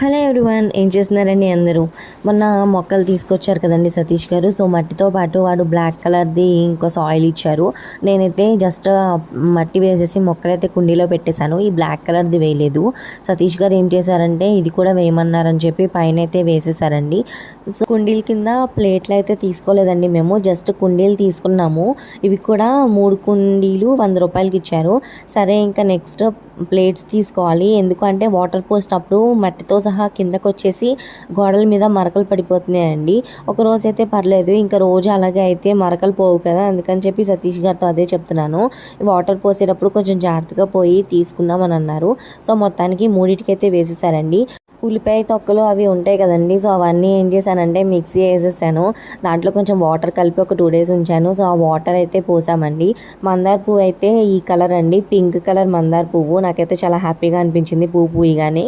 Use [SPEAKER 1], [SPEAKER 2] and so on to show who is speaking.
[SPEAKER 1] Hello everyone ఏం చేస్తున్నారండి అందరూ? మొన్న మొక్కలు తీసుకొచ్చారు కదండి సతీష్ గారు. సో మట్టితో పాటు వాడు బ్లాక్ కలర్ది ఇంకో సాయిల్ ఇచ్చారు. నేనైతే జస్ట్ మట్టి వేసేసి మొక్కలైతే కుండీలో పెట్టేశాను. ఈ బ్లాక్ కలర్ది వేయలేదు. సతీష్ గారు ఏం చేశారంటే ఇది కూడా వేయమన్నారని చెప్పి పైన అయితే వేసేసారండి సో కుండీల కింద ప్లేట్లు అయితే తీసుకోలేదండి మేము. జస్ట్ కుండీలు తీసుకున్నాము. ఇవి కూడా మూడు కుండీలు వంద రూపాయలకి ఇచ్చారు. సరే ఇంకా నెక్స్ట్ ప్లేట్స్ తీసుకోవాలి. ఎందుకంటే వాటర్ పోసినప్పుడు మట్టితో సహా కిందకొచ్చేసి గోడల మీద మరకలు పడిపోతున్నాయండి. ఒక రోజు అయితే పర్లేదు ఇంకా రోజు అలాగే అయితే మరకలు పోవు కదా అందుకని చెప్పి సతీష్ గారితో అదే చెప్తున్నాను. వాటర్ పోసేటప్పుడు కొంచెం జాగ్రత్తగా పోయి తీసుకుందామని అన్నారు. సో మొత్తానికి మూడింటికైతే వేసేసారండి. ఉల్లిపాయ తొక్కలు అవి ఉంటాయి కదండి సో అవన్నీ ఏం చేశానంటే మిక్సీ వేసేసాను. దాంట్లో కొంచెం వాటర్ కలిపి ఒక టూ డేస్ ఉంచాను. సో ఆ వాటర్ అయితే పోసామండి. మందార పువ్వు అయితే ఈ కలర్ అండి. పింక్ కలర్ మందార పువ్వు. నాకైతే చాలా హ్యాపీగా అనిపించింది పువ్వు పూయగానే.